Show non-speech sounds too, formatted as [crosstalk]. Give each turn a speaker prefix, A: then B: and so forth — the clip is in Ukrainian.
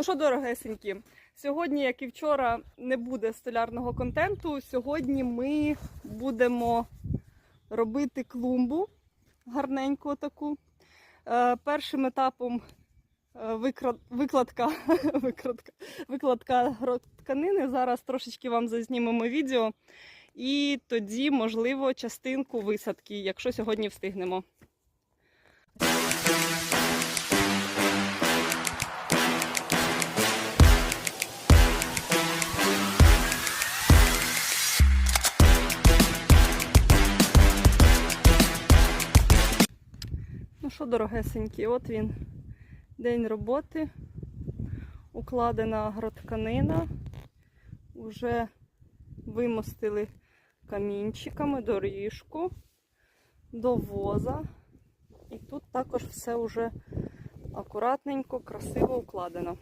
A: Ну що, дорогесенькі, сьогодні, як і вчора, не буде столярного контенту. Сьогодні ми будемо робити клумбу гарненьку таку. Е, першим етапом е, викладка, викрадка, [laughs] викладка тканини. Зараз трошечки вам зазнімемо відео. І тоді, можливо, частинку висадки, якщо сьогодні встигнемо. Що, дорогесенькі, от він день роботи. Укладена агротканина. Уже вимостили камінчиками доріжку до воза. І тут також все вже акуратненько, красиво укладено.